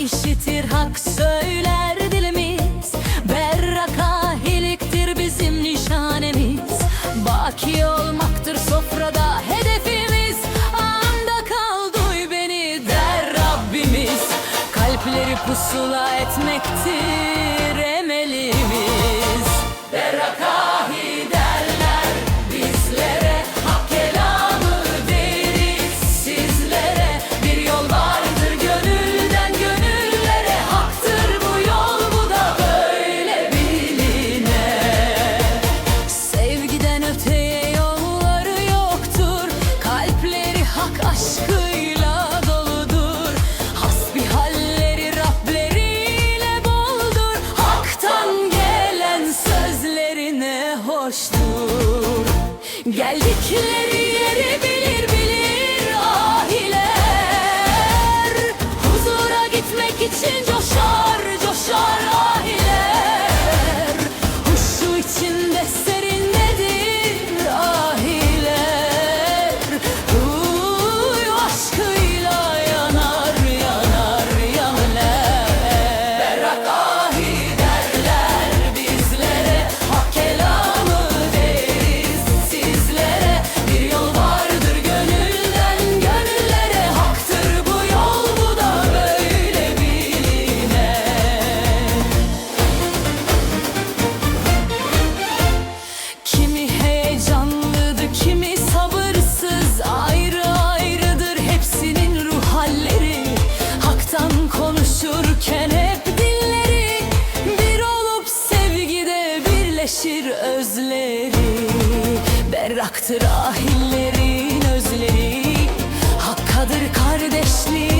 işitir hak söyler dilimiz. Berraka heliktir bizim nişanemiz. Baki olmaktır sofrada hedefimiz. Anda kal duy beni der Rabbimiz. Kalpleri pusula etmektir. Kill birleşir özleri Berraktır ahillerin özleri. Hakkadır kardeşliğin